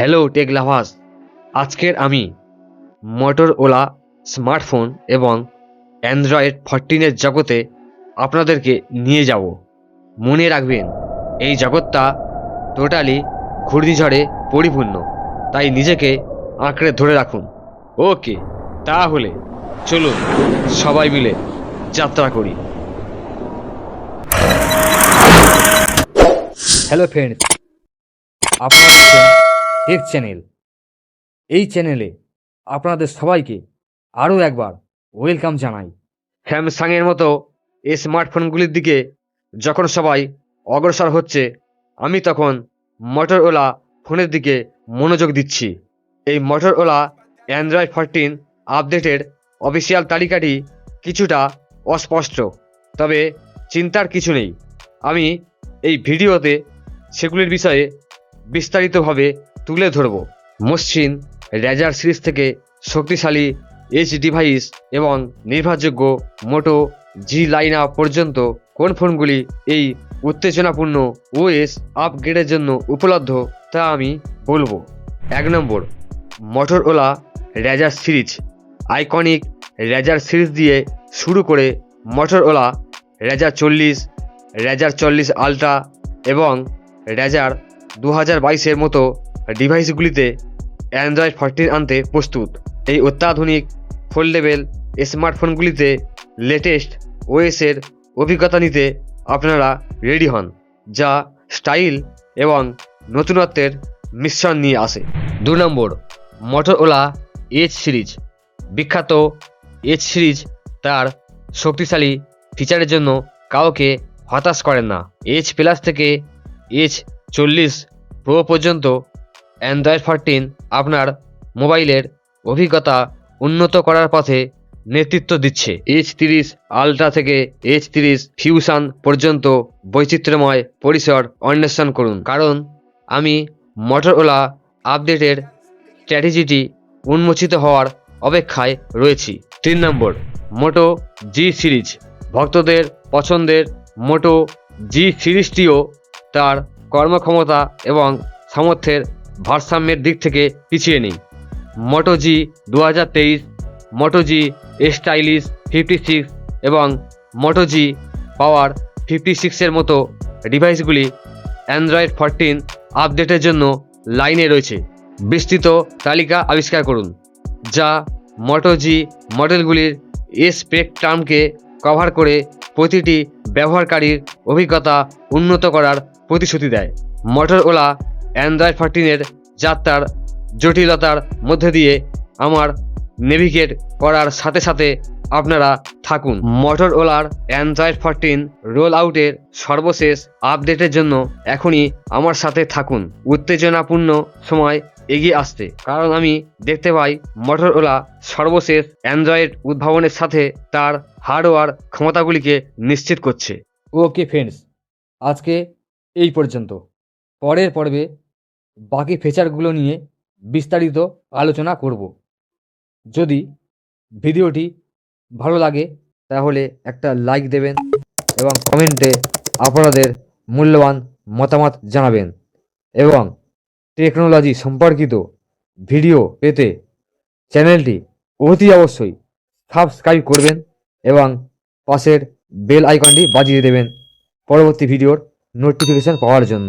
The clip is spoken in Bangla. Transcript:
Hello, take লাভাস। আজকের আমি মোটরওলা স্মার্টফোন এবং অ্যান্ড্রয়েড ফরটিনের জগতে আপনাদেরকে নিয়ে যাব। মনে রাখবেন, এই জগৎটা টোটালি ঘূর্ণিঝড়ে পরিপূর্ণ। তাই নিজেকে আঁকড়ে ধরে রাখুন। ওকে তাহলে চলুন সবাই মিলে যাত্রা করি। হ্যালো ফ্রেন্ডস আপনারা টেক চ্যানেল। এই চ্যানেলে আপনাদের সবাইকে আরও একবার ওয়েলকাম জানাই। স্যামসাংয়ের মতো এই স্মার্টফোনগুলির দিকে যখন সবাই অগ্রসর হচ্ছে, আমি তখন মোটরওলা ফোনের দিকে মনোযোগ দিচ্ছি। এই মোটরওলা অ্যান্ড্রয়েড ফোরটিন আপডেটের অফিসিয়াল তালিকাটি কিছুটা অস্পষ্ট, তবে চিন্তার কিছু নেই। আমি এই ভিডিওতে সেগুলির বিষয়ে বিস্তারিতভাবে তুলে ধরব। মসৃণ রেজার সিরিজ থেকে শক্তিশালী এইচ ডিভাইস এবং নির্ভরযোগ্য মোটো জি লাইন আপ পর্যন্ত কোন ফোনগুলি এই উত্তেজনাপূর্ণ ওএস আপগ্রেডের জন্য উপলব্ধ তা আমি বলব। এক নম্বর Motorola Razr series. Iconic Razr series দিয়ে শুরু করে মোটরওলা রেজার চল্লিশ রেজার চল্লিশ আলট্রা এবং রেজার দু হাজার বাইশের মতো ডিভাইসগুলিতে অ্যান্ড্রয়েড ফোরটিন আনতে প্রস্তুত। এই অত্যাধুনিক ফোল্ডেবল স্মার্টফোনগুলিতে লেটেস্ট ওএসের অভিজ্ঞতা নিতে আপনারা রেডি হন, যা স্টাইল এবং নতুনত্বের মিশ্রণ নিয়ে আসে। দু নম্বর মোটরওলা এইচ সিরিজ। বিখ্যাত এইচ সিরিজ তার শক্তিশালী ফিচারের জন্য কাউকে হতাশ করেন না। এইচ প্লাস থেকে এইচ চল্লিশ প্রো পর্যন্ত অ্যান্ড্রয়েড ফোরটিন আপনার মোবাইলের অভিজ্ঞতা উন্নত করার পথে নেতৃত্ব দিচ্ছে। এইচ তিরিশ আলট্রা থেকে এইচ তিরিশ ফিউশন পর্যন্ত বৈচিত্র্যময় পরিসর অন্বেষণ করুন। কারণ আমি মোটরওলা আপডেটের স্ট্র্যাটেজিটি উন্মোচিত হওয়ার অপেক্ষায় রয়েছি। তিন নম্বর মোটো জি সিরিজ ভক্তদের পছন্দের মোটো জি সিরিজটিও তার কর্মক্ষমতা এবং সামর্থ্যের ভারসাম্যের দিক থেকে পিছিয়ে নেই। মোটো জি দু হাজার তেইশ Moto G stylish fifty six এবং মোটো জি পাওয়ার ফিফটি সিক্সের মতো ডিভাইসগুলি অ্যান্ড্রয়েড ফোরটিন আপডেটের জন্য লাইনে রয়েছে। বিস্তৃত তালিকা আবিষ্কার করুন, যা মোটো জি মডেলগুলির স্পেকট্রামকে কভার করে প্রতিটি ব্যবহারকারীর অভিজ্ঞতা উন্নত করার প্রতিশ্রুতি দেয়। মোটরওলা অ্যান্ড্রয়েড ফোরটিনের যাত্রার জটিলতার মধ্যে দিয়ে আমার নেভিগেট করার সাথে সাথে আপনারা থাকুন। মোটরওলার অ্যান্ড্রয়েড ফোরটিন রোল আউটের সর্বশেষ আপডেটের জন্য এখনই আমার সাথে থাকুন। উত্তেজনাপূর্ণ সময় এগিয়ে আসতে কারণ আমি দেখতে পাই মোটরওলা সর্বশেষ অ্যান্ড্রয়েড উদ্ভাবনের সাথে তার হার্ডওয়্যার ক্ষমতাগুলিকে নিশ্চিত করছে। ওকে ফ্রেন্ডস আজকে এই পর্যন্ত। পরের পর্বে বাকি ফিচারগুলো নিয়ে বিস্তারিত আলোচনা করব। যদি ভিডিওটি ভালো লাগে, তাহলে একটা লাইক দেবেন এবং কমেন্টে আপনাদের মূল্যবান মতামত জানাবেন এবং টেকনোলজি সম্পর্কিত ভিডিও পেতে চ্যানেলটি অতি অবশ্যই সাবস্ক্রাইব করবেন এবং পাশের বেল আইকনটি বাজিয়ে দেবেন পরবর্তী ভিডিওর নোটিফিকেশন পাওয়ার জন্য।